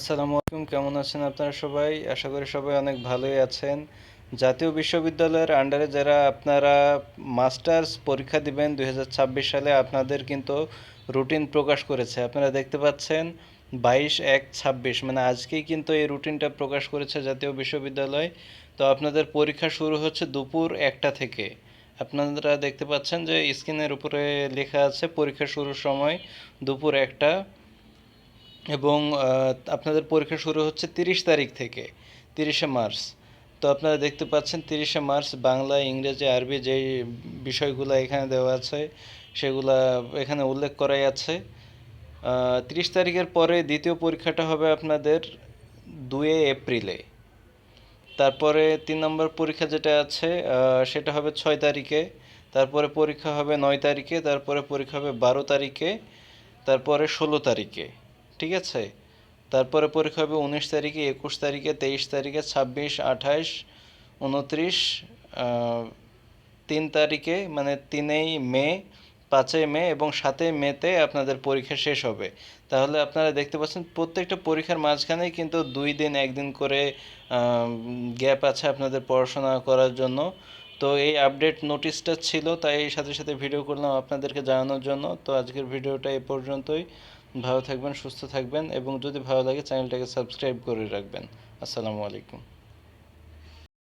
আসসালামু আলাইকুম, কেমন আছেন আপনারা সবাই? আশা করি সবাই অনেক ভালোই আছেন। জাতীয় বিশ্ববিদ্যালয়ের আন্ডারে যারা আপনারা মাস্টার্স পরীক্ষা দিবেন দুই হাজার ছাব্বিশ সালে, আপনাদের কিন্তু রুটিন প্রকাশ করেছে। আপনারা দেখতে পাচ্ছেন বাইশ এক ছাব্বিশ। মানে আজকেই কিন্তু এই রুটিনটা প্রকাশ করেছে জাতীয় বিশ্ববিদ্যালয়। তো আপনাদের পরীক্ষা শুরু হচ্ছে দুপুর একটা থেকে। আপনারা দেখতে পাচ্ছেন যে স্ক্রিনের উপরে লেখা আছে, পরীক্ষা শুরুর সময় দুপুর একটা। এবং আপনাদের পরীক্ষা শুরু হচ্ছে তিরিশ তারিখ থেকে, তিরিশে মার্চ। তো আপনারা দেখতে পাচ্ছেন তিরিশে মার্চ বাংলা, ইংরেজি, আরবি যেই বিষয়গুলো এখানে দেওয়া আছে, সেগুলা এখানে উল্লেখ করাই আছে। তিরিশ তারিখের পরে দ্বিতীয় পরীক্ষাটা হবে আপনাদের দুয়ে এপ্রিলে। তারপরে তিন নম্বর পরীক্ষা যেটা আছে সেটা হবে ছয় তারিখে, তারপরে পরীক্ষা হবে নয় তারিখে, তারপরে পরীক্ষা হবে বারো তারিখে, তারপরে ষোলো তারিখে। ঠিক আছে? তারপরে পরীক্ষা হবে উনিশ তারিখে, একুশ তারিখে, তেইশ তারিখে, ছাব্বিশ আঠাশ উনত্রিশ তিন তারিখে মানে তিনেই মে, পাঁচই মে এবং সাতই মেতে আপনাদের পরীক্ষা শেষ হবে। তাহলে আপনারা দেখতে পাচ্ছেন প্রত্যেকটা পরীক্ষার মাঝখানেই কিন্তু দুই দিন, একদিন করে গ্যাপ আছে আপনাদের পড়াশোনা করার জন্য। তো এই আপডেট নোটিশটা ছিল, তাই এই সাথে সাথে ভিডিও করলাম আপনাদেরকে জানানোর জন্য। তো আজকের ভিডিওটা এই পর্যন্তই। ভালো থাকবেন সুস্থ থাকবেন এবং যদি ভালো লাগে চ্যানেলটাকে সাবস্ক্রাইব করে রাখবেন। আসসালামু আলাইকুম।